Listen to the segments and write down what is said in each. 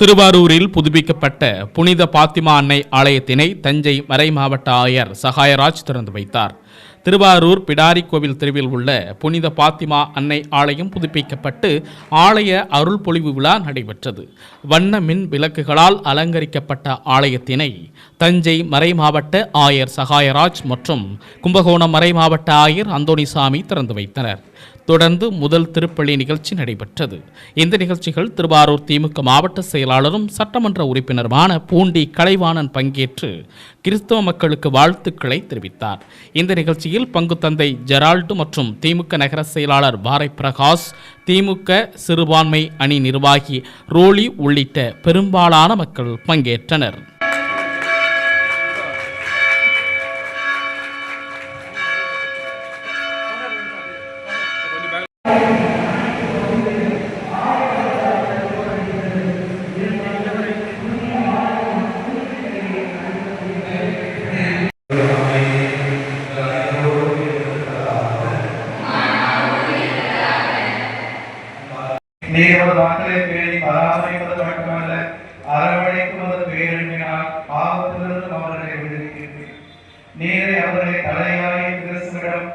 திருவாரூரில் புதுப்பிக்கப்பட்ட புனித பாத்திமா அன்னை ஆலயத்தினை தஞ்சை மறைமாவட்ட ஆயர் சகாயராஜ் திறந்து வைத்தார். திருவாரூர் பிடாரி கோவில் தெருவில் உள்ள புனித பாத்திமா அன்னை ஆலயம் புதுப்பிக்கப்பட்டு ஆலய அருள் பொழிவு விழா நடைபெற்றது. வண்ண மின் விளக்குகளால் அலங்கரிக்கப்பட்ட ஆலயத்தினை தஞ்சை மறைமாவட்ட ஆயர் சகாயராஜ் மற்றும் கும்பகோணம் மறைமாவட்ட ஆயர் அந்தோணிசாமி திறந்து வைத்தனர். தொடர்ந்து முதல் திருப்பள்ளி நிகழ்ச்சி நடைபெற்றது. இந்த நிகழ்ச்சிகள் திருவாரூர் திமுக மாவட்ட செயலாளரும் சட்டமன்ற உறுப்பினருமான பூண்டி கலைவாணன் பங்கேற்று கிறிஸ்தவ மக்களுக்கு வாழ்த்துக்களை தெரிவித்தார். இந்த நிகழ்ச்சியில் பங்கு தந்தை ஜெரால்டு மற்றும் திமுக நகர செயலாளர் பாரை பிரகாஷ் திமுக சிறுபான்மை அணி நிர்வாகி ரோலி உள்ளிட்ட பெரும்பாலான மக்கள் பங்கேற்றனர். நீர் எமது பேணி பராமரிப்பது மட்டுமல்ல அரவணைக்குவது பேரன்பினால் பாவத்திலிருந்து அவர்களை விடுவிக்கிறீர் நீரை அவர்களை தலையாய கிறிஸ்துவிடம்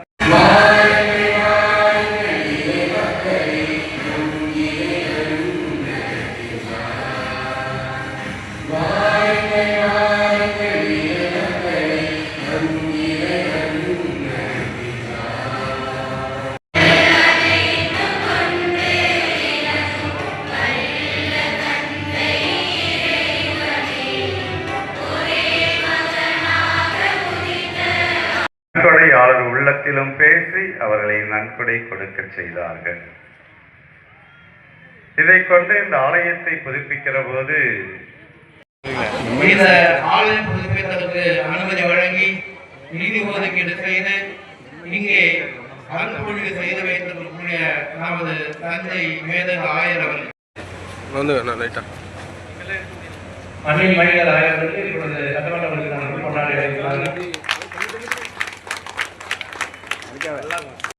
உள்ளத்திலும் பேசி அவர்களை நன்கொடை கொடுக்கச் செய்தார்கள். இதைக் கொண்டு இந்த ஆலயத்தை புதுப்பிக்கிற போது இந்த ஆலயம் புதுப்பித்ததற்கு அனுமதி வழங்கி நிதி ஒதுக்கீடு செய்து இங்கே அன்பொழிவு செய்து வைத்திருக்கக்கூடிய நமது தந்தை மேதக ஆயர் அவர்கள். வந்து வேணா லைட்டா அன்னை மணிகள் ஆயர்களுக்கு Hay que ver.